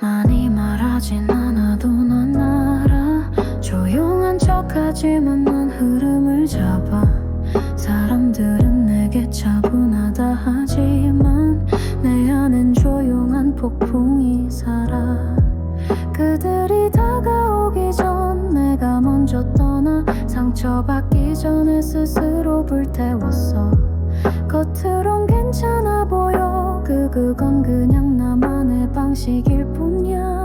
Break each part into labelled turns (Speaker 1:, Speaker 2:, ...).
Speaker 1: 하진 않아도 난 알아. 조용한 척하지만 난 흐름을 잡아. 사람들은 내게 차분하다 하지만 내 안엔 조용한 폭풍이 살아. 그들이 다가오기 전 내가 먼저 떠나 상처받기 전에 스스로 불태웠어. 겉으론 괜찮아 보여. 그 그건 그냥 나만 의 방식일 뿐이야.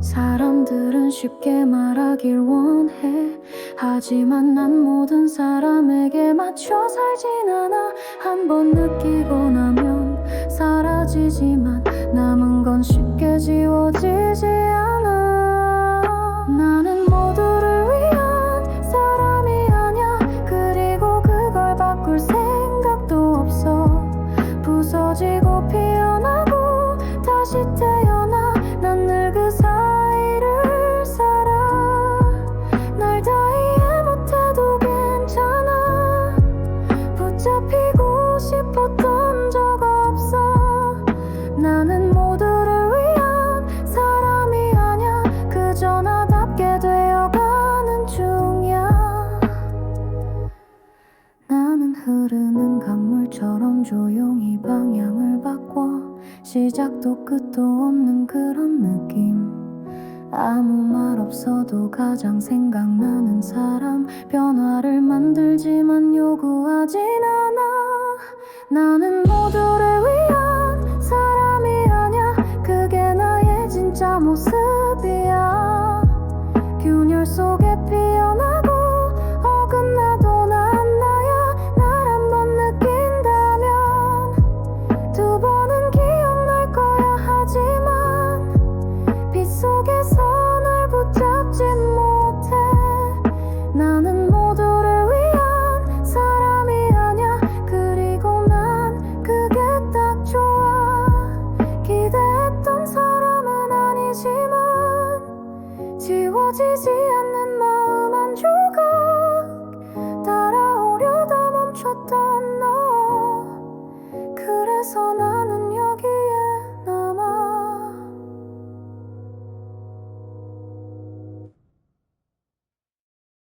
Speaker 1: 사람들은 쉽게 말하길 원해. 하지만 난 모든 사람에게 맞춰 살진 않아. 한 번 느끼고 나면 사라지지만 남은 건 쉽게 지워 바람처럼 조용히 방향을 바꿔 시작도 끝도 없는 그런 느낌. 아무 말 없어도 가장 생각나는 사람. 변화를 만들지만 요구하진 않아. 나는 모두를 위한 사람이 아냐 그게 나의 진짜 모습이야. 균열 속에 피어 Jesus.